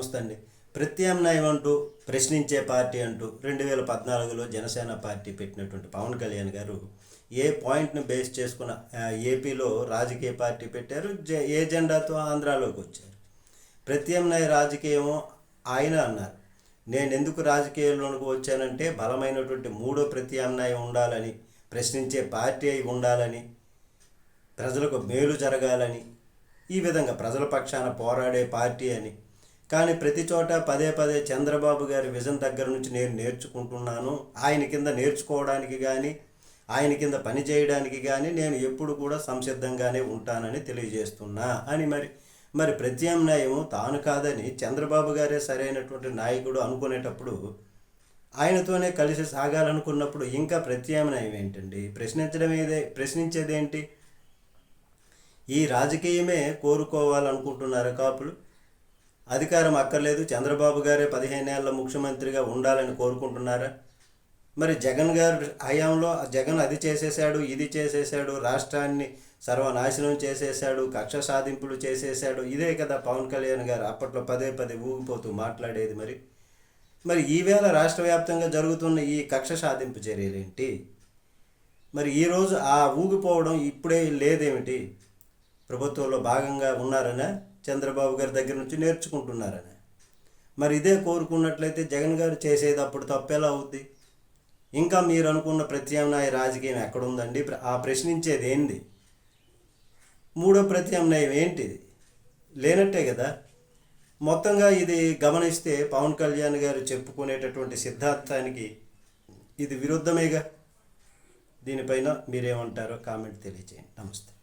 నమస్తే అండి ప్రత్యామ్నాయం అంటూ ప్రశ్నించే పార్టీ అంటూ రెండు వేల పద్నాలుగులో జనసేన పార్టీ పెట్టినటువంటి పవన్ కళ్యాణ్ గారు ఏ పాయింట్ని బేస్ చేసుకున్న ఏపీలో రాజకీయ పార్టీ పెట్టారు జె- ఏ జెండాతో ఆంధ్రాలోకి వచ్చారు? ప్రత్యామ్నాయ రాజకీయమో ఆయన అన్నారు. నేను ఎందుకు రాజకీయాల్లోకి వచ్చానంటే బలమైనటువంటి మూడో ప్రత్యామ్నాయం ఉండాలని ప్రశ్నించే పార్టీ అయి ఉండాలని ప్రజలకు మేలు జరగాలని ఈ విధంగా ప్రజల పక్షాన పోరాడే పార్టీ అని కానీ ప్రతి చోట పదే పదే చంద్రబాబు గారి విజన్ దగ్గర నుంచి నేను నేర్చుకుంటున్నాను. ఆయన కింద నేర్చుకోవడానికి కానీ ఆయన కింద పని చేయడానికి కానీ నేను ఎప్పుడు కూడా సంసిద్ధంగానే ఉంటానని తెలియజేస్తున్నా. అని మరి మరి ప్రత్యామ్నాయం తాను కాదని చంద్రబాబు గారే సరైనటువంటి నాయకుడు అనుకునేటప్పుడు ఆయనతోనే కలిసి సాగాలనుకున్నప్పుడు ఇంకా ప్రత్యామ్నాయం ఏంటండి? ప్రశ్నించడం ఏదే ప్రశ్నించేదేంటి? ఈ రాజకీయమే కోరుకోవాలనుకుంటున్నారు కాపులు. అధికారం అక్కర్లేదు. చంద్రబాబు గారే పదిహేనేళ్ళ ముఖ్యమంత్రిగా ఉండాలని కోరుకుంటున్నారా? మరి జగన్ గారు హయాంలో జగన్ అది చేసేసాడు ఇది చేసేసాడు రాష్ట్రాన్ని సర్వనాశనం చేసేసాడు కక్ష సాధింపులు చేసేసాడు ఇదే కదా పవన్ కళ్యాణ్ గారు అప్పట్లో పదే పదే ఊగిపోతూ మాట్లాడేది మరి. మరి ఈవేళ రాష్ట్ర వ్యాప్తంగా జరుగుతున్న ఈ కక్ష సాధింపు చర్యలేంటి? మరి ఈరోజు ఆ ఊగిపోవడం ఇప్పుడే లేదేమిటి? ప్రభుత్వంలో భాగంగా ఉన్నారనే? చంద్రబాబు గారి దగ్గర నుంచి నేర్చుకుంటున్నారని. మరి ఇదే కోరుకున్నట్లయితే జగన్ గారు చేసేది అప్పుడు తప్పేలా అవుద్ది? ఇంకా మీరు అనుకున్న ప్రత్యామ్నాయ రాజకీయం ఎక్కడుందండి? ప్ర- ఆ ప్రశ్నించేది ఏంది? మూడో ప్రత్యామ్నాయం ఏంటిది లేనట్టే కదా? మొత్తంగా ఇది గమనిస్తే పవన్ కళ్యాణ్ గారు చెప్పుకునేటటువంటి సిద్ధాంతానికి ఇది విరుద్ధమేగా? దీనిపైన మీరేమంటారో కామెంట్ తెలియచేయండి. నమస్తే.